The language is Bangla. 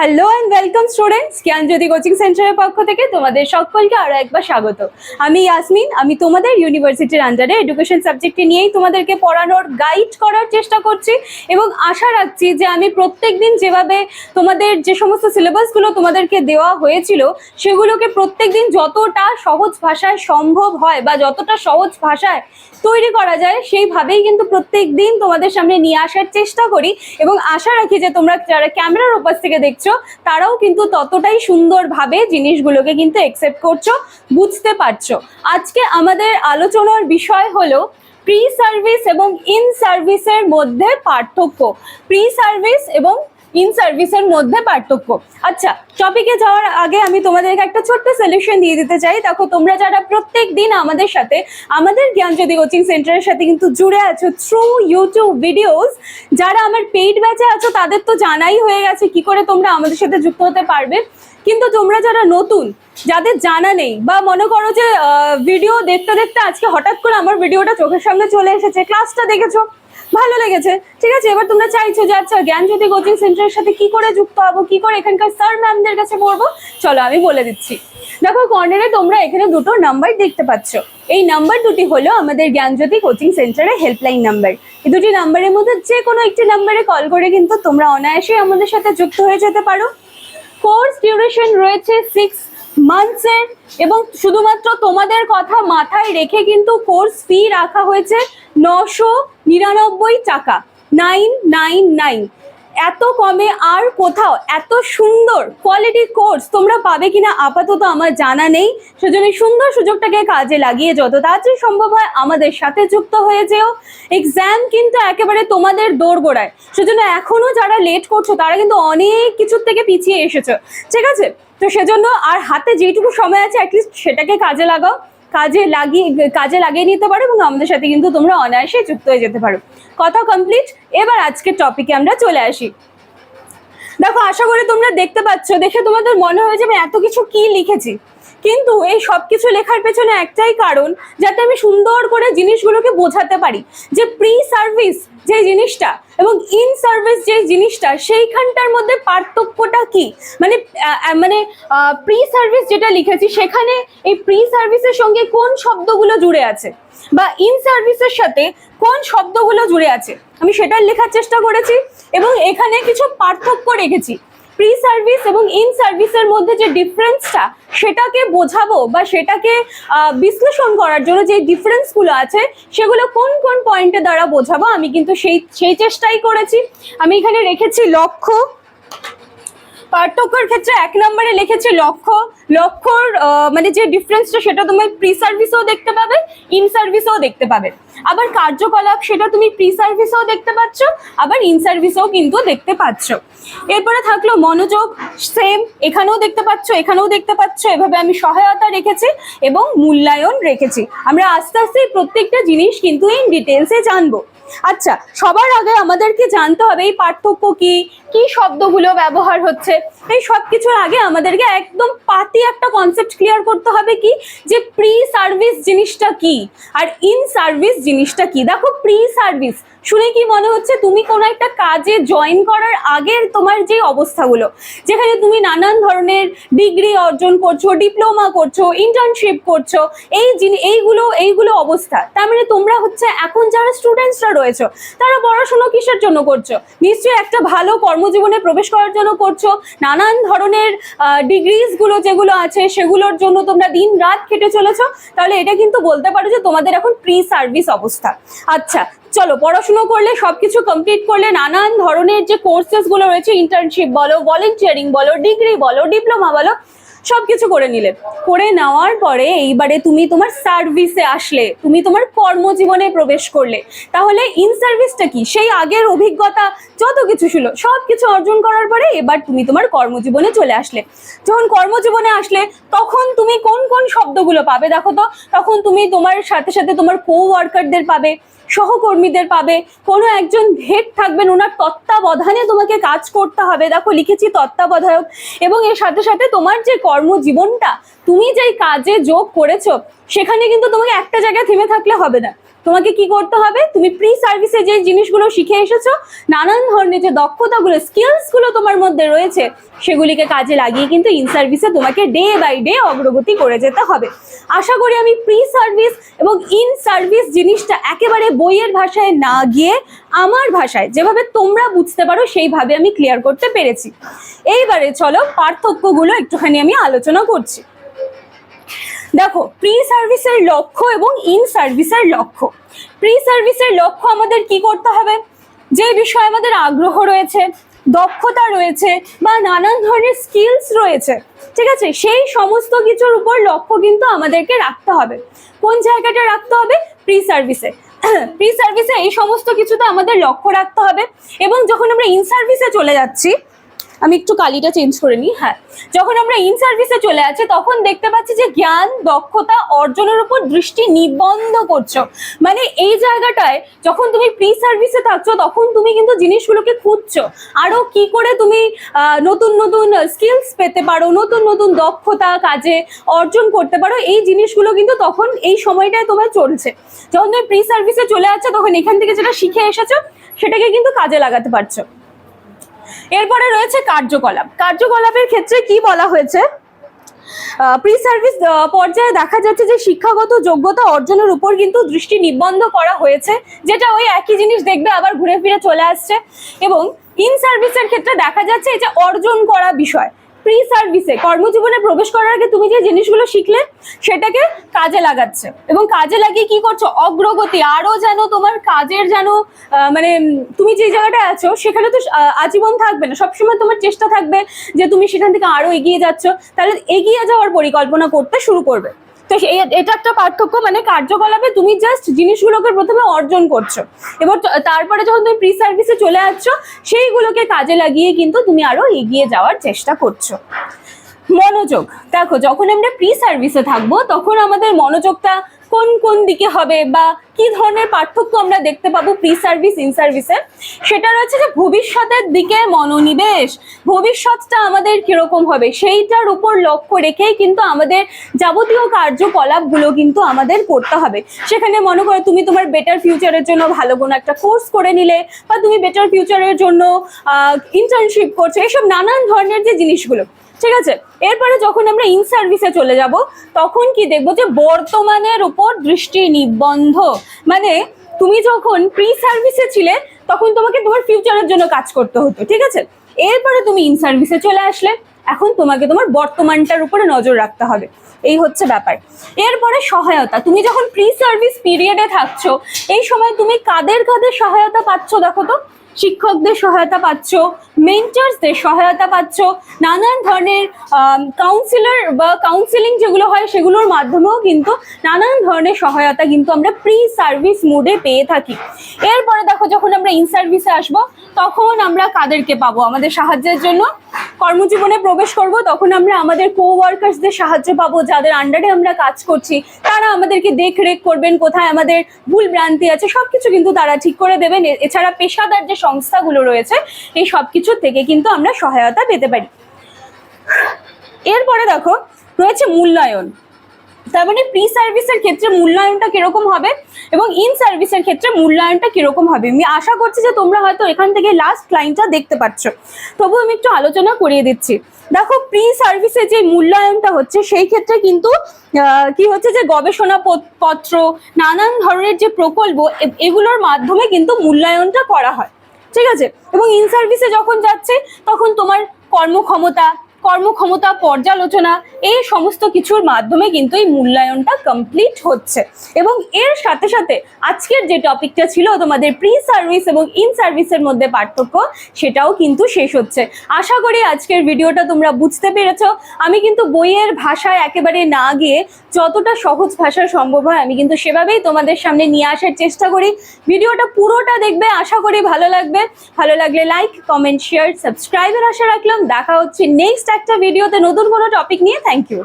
Hello and welcome students Gyanjyoti coaching সেন্টারের পক্ষ থেকে তোমাদের সকলকে আরও একবার স্বাগত। আমি ইয়াসমিন আমি তোমাদের ইউনিভার্সিটির আন্ডারে এডুকেশন সাবজেক্টে নিয়েই তোমাদেরকে পড়ানোর গাইড করার চেষ্টা করছি এবং আশা রাখছি যে আমি প্রত্যেকদিন যেভাবে তোমাদের যে সমস্ত সিলেবাসগুলো তোমাদেরকে দেওয়া হয়েছিল, সেগুলোকে প্রত্যেক দিন যতটা সহজ ভাষায় সম্ভব হয় বা যতটা সহজ ভাষায় তৈরি করা যায়, সেইভাবেই কিন্তু প্রত্যেক দিন তোমাদের সামনে নিয়ে আসার চেষ্টা করি এবং আশা রাখি যে তোমরা যারা ক্যামেরার ওপাশ থেকে দেখছ তারাও কিন্তু ততটাই সুন্দরভাবে জিনিসগুলোকে কিন্তু একসেপ্ট করছ, বুঝতে পারছ। আজকে আমাদের আলোচনার বিষয় হলো প্রি সার্ভিস এবং ইন সার্ভিসের মধ্যে পার্থক্য। প্রি সার্ভিস এবং ইন সার্ভিসের মধ্যে পার্থক্য। আচ্ছা টপিকে যাওয়ার আগে আমি তোমাদেরকে একটা ছোট্ট সলিউশন দিয়ে দিতে চাই। দেখো, তোমরা যারা প্রত্যেক দিন আমাদের সাথে, আমাদের জ্ঞান জ্ঞানজ্যোতি কোচিং সেন্টারের সাথে কিন্তু জুড়ে আছো থ্রু ইউটিউব ভিডিওস যারা আমার পেইড ব্যাচে আছো, তাদের তো জানাই হয়ে গেছে কি করে তোমরা আমাদের সাথে যুক্ত হতে পারবে। কিন্তু তোমরা যারা নতুন, যাদের জানা নেই, বা মনে করো যে ভিডিও দেখতে দেখতে আজকে হঠাৎ করে আমার ভিডিওটা চোখের সামনে চলে এসেছে ক্লাসটা দেখেছ ভালো লেগেছে। ঠিক আছে, এবার তোমরা চাইছো যে আচ্ছা জ্ঞানজ্যোতি কোচিং সেন্টারের সাথে কি করে যুক্ত হব, কি করে এখানকার স্যার ম্যামদের কাছে পড়ব, চলো আমি বলে দিচ্ছি। দেখো, কর্নারে তোমরা এখানে দুটো নাম্বার দেখতে পাচ্ছ। এই নাম্বার দুটি হলো আমাদের জ্ঞানজ্যোতি কোচিং সেন্টারের হেল্পলাইন নাম্বার। এই দুটি নাম্বারের মধ্যে যে কোনো একটি নাম্বারে কল করে কিন্তু তোমরা অনায়াসে আমাদের সাথে যুক্ত হয়ে যেতে পারো। কোর্স ডিউরেশন রয়েছে সিক্স মান্থসের এবং শুধুমাত্র তোমাদের কথা মাথায় রেখে কিন্তু কোর্স ফি রাখা হয়েছে নশো নিরানব্বই টাকা। Nine nine nine. এত কমে আর কোথাও এত সুন্দর কোয়ালিটি কোর্স তোমরা পাবে কিনা আপাতত আমার জানা নেই। সেজন্য সুন্দর সুযোগটাকে কাজে লাগিয়ে যত তাড়াতাড়ি সম্ভব হয় আমাদের সাথে যুক্ত হয়ে যেও। এক্সাম কিন্তু একেবারে তোমাদের দোরগোড়ায়। সেজন্য এখনও যারা লেট করছ, তারা কিন্তু অনেক কিছুর থেকে পিছিয়ে এসেছ। ঠিক আছে? তো সেজন্য আর হাতে যেটুকু সময় আছে অ্যাটলিস্ট সেটাকে কাজে লাগাও। কাজে লাগিয়ে কাজে লাগিয়ে নিতে পারো এবং আমাদের সাথে কিন্তু তোমরা অনায়াসে যুক্ত হয়ে যেতে পারো। কথা কমপ্লিট এবার আজকের টপিকে আমরা চলে আসি। দেখো, আশা করি তোমরা দেখতে পাচ্ছ, দেখে তোমাদের মনে হয়ে আমি এত কিছু কি লিখেছি। কিন্তু এই সব কিছু লেখার পেছনে একটাই কারণ, যাতে আমি সুন্দর করে জিনিসগুলোকে বোঝাতে পারি, যে প্রি সার্ভিস যে জিনিসটা এবং ইন সার্ভিস যে জিনিসটা, সেইখানটার মধ্যে পার্থক্যটা কি? মানে মানে প্রি সার্ভিস যেটা লিখেছি, সেখানে এই প্রি সার্ভিসের সঙ্গে কোন শব্দগুলো জুড়ে আছে? বা ইন সার্ভিসের সাথে কোন শব্দগুলো জুড়ে আছে? আমি সেটা লেখার চেষ্টা করেছি এবং এখানে কিছু পার্থক্য রেখেছি। প্রি সার্ভিস এবং ইন সার্ভিসের মধ্যে যে ডিফারেন্সটা সেটাকে বোঝাবো বা সেটাকে বিশ্লেষণ করার জন্য যে ডিফারেন্সগুলো আছে, সেগুলো কোন কোন পয়েন্টে দ্বারা বোঝাবো? আমি কিন্তু সেই সেই চেষ্টাই করেছি। আমি এখানে রেখেছি লক্ষ্য পার্থক্যের ক্ষেত্রে এক নম্বরে লিখেছি লক্ষ্য। লক্ষ্যর মানে যে ডিফারেন্সটা সেটা তুমি প্রি সার্ভিসেও দেখতে পাবে ইন সার্ভিসেও দেখতে পাবে। আবার কার্যকলাপ, সেটা তুমি প্রি সার্ভিসেও দেখতে পাচ্ছ, আবার ইন সার্ভিসেও কিন্তু দেখতে পাচ্ছ। এরপরে থাকল মনোযোগ সেম এখানেও দেখতে পাচ্ছ, এখানেও দেখতে পাচ্ছ, এভাবে আমি সহায়তা রেখেছি এবং মূল্যায়ন রেখেছি। আমরা আস্তে আস্তে প্রত্যেকটা জিনিস কিন্তু ইন ডিটেলসে জানব। আচ্ছা সবার আগে আমাদেরকে জানতে হবে এই পার্থক্য কি? কি শব্দগুলো ব্যবহার হচ্ছে? এই সব কিছুর আগে আমাদেরকে একদম পাতি একটা কনসেপ্ট ক্লিয়ার করতে হবে কি? যে প্রি সার্ভিস জিনিসটা কি? আর ইন সার্ভিস জিনিসটা কি? দেখো প্রি সার্ভিস শুনে কি মনে হচ্ছে তুমি কোনো একটা কাজে জয়েন করার আগের তোমার যে অবস্থাগুলো? যেখানে তুমি নানান ধরনের ডিগ্রি অর্জন করছ ডিপ্লোমা করছ ইন্টার্নশিপ করছ, এই এইগুলো এইগুলো অবস্থা। তার মানে তোমরা হচ্ছে এখন যারা স্টুডেন্টসরা রয়েছো, তারা পড়াশোনা কিসের জন্য করছ? নিশ্চয়ই একটা ভালো কর্মজীবনে প্রবেশ করার জন্য করছ, নানান ধরনের ডিগ্রিজগুলো যেগুলো আছে, সেগুলোর জন্য তোমরা দিন রাত খেটে চলেছো। তাহলে এটা কিন্তু বলতে পারো যে তোমাদের এখন প্রি সার্ভিস অবস্থা। আচ্ছা চলো, পড়াশুনো করলে সবকিছু কমপ্লিট করলে নানান ধরনের যে কোর্সেসগুলো রয়েছে ইন্টার্নশিপ বলো ভলেন্টিয়ারিং বলো ডিগ্রি বলো ডিপ্লোমা বলো, সবকিছু করে নিলে। করে নেওয়ার পরে এইবারে তুমি তোমার সার্ভিসে আসলে, তুমি তোমার কর্মজীবনে প্রবেশ করলে। তাহলে ইন সার্ভিসটা কি? সেই আগের অভিজ্ঞতা, যত কিছু ছিল সব কিছু অর্জন করার পরে এবার তুমি তোমার কর্মজীবনে চলে আসলে। যখন কর্মজীবনে আসলে, তখন তুমি কোন কোন শব্দগুলো পাবে দেখো তো? তখন তুমি তোমার সাথে সাথে তোমার কো ওয়ার্কারদের পাবে। সহকর্মীদের পাবে। কোনো একজন হেড থাকবেন ওনার তত্ত্বাবধানে তোমাকে কাজ করতে হবে। দেখো, লিখেছি তত্ত্বাবধায়ক এবং এর সাথে সাথে তোমার যে কর্মজীবনটা, তুমি যেই কাজে যোগ করেছ, সেখানে কিন্তু তোমাকে একটা জায়গায় থেমে থাকলে হবে না। তোমাকে কি করতে হবে? তুমি প্রি সার্ভিসে যে জিনিসগুলো শিখে এসেছ, নানান ধরনের যে দক্ষতাগুলো স্কিলসগুলো তোমার মধ্যে রয়েছে, সেগুলিকে কাজে লাগিয়ে কিন্তু ইন সার্ভিসে তোমাকে ডে বাই ডে অগ্রগতি করে যেতে হবে। আশা করি আমি প্রি সার্ভিস এবং ইন সার্ভিস জিনিসটা একেবারে বইয়ের ভাষায় না গিয়ে আমার ভাষায়, যেভাবে তোমরা বুঝতে পারো, সেইভাবে আমি ক্লিয়ার করতে পেরেছি। এইবারে চলো পার্থক্যগুলো একটুখানি আমি আলোচনা করছি। দেখো প্রি সার্ভিসের লক্ষ্য এবং ইন সার্ভিসের লক্ষ্য। প্রি সার্ভিসের লক্ষ্য আমাদের কি করতে হবে? যে বিষয়ে আমাদের আগ্রহ রয়েছে, দক্ষতা রয়েছে বা নানান ধরনের স্কিলস রয়েছে, ঠিক আছে? সেই সমস্ত কিছুর উপর লক্ষ্য কিন্তু আমাদেরকে রাখতে হবে। কোন জায়গাটা রাখতে হবে? প্রি সার্ভিসে প্রি সার্ভিসে এই সমস্ত কিছুতে আমাদের লক্ষ্য রাখতে হবে এবং যখন আমরা ইন সার্ভিসে চলে যাচ্ছি আমি একটু কালিটা চেঞ্জ করে নিই হ্যাঁ। যখন আমরা ইন সার্ভিসে চলে আছি, তখন দেখতে পাচ্ছি যে জ্ঞান, দক্ষতা, অর্জনের উপর দৃষ্টি নিবন্ধ করছ। মানে এই জায়গাটায় যখন তুমি প্রি সার্ভিসে থাকছো, তখন তুমি কিন্তু জিনিসগুলোকে খুঁজছো। আরও কি করে তুমি নতুন নতুন স্কিলস পেতে পারো, নতুন নতুন দক্ষতা, কাজে অর্জন করতে পারো, এই জিনিসগুলো কিন্তু তখন এই সময়টায় তোমার চলছে। যখন তুমি প্রি সার্ভিসে চলে যাচ্ছ তখন এখান থেকে যেটা শিখে এসেছ, সেটাকে কিন্তু কাজে লাগাতে পারছ। এরপরে রয়েছে কার্যকলাপ। কার্যকলাপের ক্ষেত্রে কি বলা হয়েছে? প্রি সার্ভিস পর্যায়ে দেখা যাচ্ছে যে শিক্ষাগত যোগ্যতা অর্জনের উপর কিন্তু দৃষ্টি নিবন্ধ করা হয়েছে, যেটা ওই একই জিনিস দেখবে আবার ঘুরে ফিরে চলে আসছে। এবং ইন সার্ভিসের ক্ষেত্রে দেখা যাচ্ছে এটা অর্জন করা বিষয়। প্রি সার্ভিসে কর্মজীবনে প্রবেশ করার আগে তুমি যে জিনিসগুলো শিখলে, সেটাকে কাজে লাগাচ্ছে। এবং কাজে লাগিয়ে কি করছ? অগ্রগতি, আরও যেন তোমার কাজের যেন মানে তুমি যে জায়গাটায় আছো, সেখানে তো আজীবন থাকবে না। সবসময় তোমার চেষ্টা থাকবে যে তুমি সেখান থেকে আরও এগিয়ে যাচ্ছ। তাহলে এগিয়ে যাওয়ার পরিকল্পনা করতে শুরু করবে। তো এটা একটা পার্থক্য মানে কার্যকলাপে তুমি জাস্ট জিনিসগুলোকে প্রথমে অর্জন করছ। এবার তারপরে যখন তুমি প্রি সার্ভিসে চলে আসছো, সেইগুলোকে কাজে লাগিয়ে কিন্তু তুমি আরও এগিয়ে যাওয়ার চেষ্টা করছ। মনোযোগ, দেখো, যখন আমরা প্রি সার্ভিসে থাকব, তখন আমাদের মনোযোগটা কোন কোন দিকে হবে বা কি ধরনের পার্থক্য আমরা দেখতে পাবো প্রি সার্ভিস ইন সার্ভিসে সেটা রয়েছে যে ভবিষ্যতের দিকে মনোনিবেশ। ভবিষ্যৎটা আমাদের কীরকম হবে? সেইটার উপর লক্ষ্য রেখেই কিন্তু আমাদের যাবতীয় কার্যকলাপগুলো কিন্তু আমাদের করতে হবে। সেখানে মনে করো তুমি তোমার বেটার ফিউচারের জন্য ভালো কোনো একটা কোর্স করে নিলে বা তুমি বেটার ফিউচারের জন্য ইন্টার্নশিপ করছ, এসব নানান ধরনের যে জিনিসগুলো। ঠিক আছে? এরপরে যখন আমরা ইন সার্ভিসে চলে যাব, তখন কি দেখব যে বর্তমানের উপর দৃষ্টি নিবন্ধ। মানে তুমি যখন প্রি সার্ভিসে ছিলে, তখন তোমাকে তোমার ফিউচারের জন্য কাজ করতে হতো, ঠিক আছে? এরপরে তুমি ইন সার্ভিসে চলে আসলে, এখন তোমাকে তোমার বর্তমানটার উপরে নজর রাখতে হবে। এই হচ্ছে ব্যাপার। এরপরে সহায়তা। তুমি যখন প্রি সার্ভিস পিরিয়ডে থাকছো, এই সময় তুমি কাদের কাদের সহায়তা পাচ্ছ দেখো তো? শিক্ষকদের সহায়তা পাচ্ছ মেন্টার্সদের সহায়তা পাচ্ছ, নানান ধরনের কাউন্সিলর বা কাউন্সিলিং যেগুলো হয় সেগুলোর মাধ্যমেও কিন্তু নানান ধরনের সহায়তা কিন্তু আমরা প্রি সার্ভিস মোডে পেয়ে থাকি। এরপরে দেখো যখন আমরা ইন সার্ভিসে আসব, তখন আমরা কাদেরকে পাবো? আমাদের সাহায্যের জন্য কর্মজীবনে প্রবেশ করব, তখন আমরা আমাদের কো ওয়ার্কার্সদের সাহায্য পাবো, যাদের আন্ডারে আমরা কাজ করছি। তারা আমাদেরকে দেখরেখ করবেন, কোথায় আমাদের ভুল ভ্রান্তি আছে, সবকিছু কিন্তু তারা ঠিক করে দেবেন। এছাড়া পেশাদার যে সংস্থাগুলো রয়েছে, এই সব কিছু থেকে কিন্তু আমরা সহায়তা পেতে পারি। এরপরে দেখো, রয়েছে মূল্যায়ন। তার মানে প্রি সার্ভিসের ক্ষেত্রে মূল্যায়নটা কীরকম হবে এবং ইন সার্ভিসের ক্ষেত্রে মূল্যায়নটা কীরকম হবে? আমি আশা করছি যে তোমরা হয়তো এখান থেকে লাস্ট লাইনটা দেখতে পাচ্ছ তবু আমি একটু আলোচনা করিয়ে দিচ্ছি। দেখো প্রি সার্ভিসে যে মূল্যায়নটা হচ্ছে, সেই ক্ষেত্রে কিন্তু কি হচ্ছে যে গবেষণা পত- পত্র, নানান ধরনের যে প্রকল্প এগুলোর মাধ্যমে কিন্তু মূল্যায়নটা করা হয়। ঠিক আছে? এবং ইন সার্ভিসে যখন যাচ্ছে তখন তোমার কর্মক্ষমতা কর্মক্ষমতা, পর্যালোচনা, এই সমস্ত কিছুর মাধ্যমে কিন্তু এই মূল্যায়নটা কমপ্লিট হচ্ছে। এবং এর সাথে সাথে আজকের যে টপিকটা ছিল তোমাদের প্রি সার্ভিস এবং ইন সার্ভিসের মধ্যে পার্থক্য, সেটাও কিন্তু শেষ হচ্ছে। আশা করি আজকের ভিডিওটা তোমরা বুঝতে পেরেছ। আমি কিন্তু বইয়ের ভাষায় একেবারে না গিয়ে যতটা সহজ ভাষা সম্ভব হয়, আমি কিন্তু সেভাবেই তোমাদের সামনে নিয়ে আসার চেষ্টা করি। ভিডিওটা পুরোটা দেখবে, আশা করি ভালো লাগবে। ভালো লাগলে লাইক কমেন্ট শেয়ার সাবস্ক্রাইবের আশা রাখলাম। দেখা হচ্ছে নেক্সট একটা ভিডিওতে নতুন কোনো টপিক নিয়ে থ্যাংক ইউ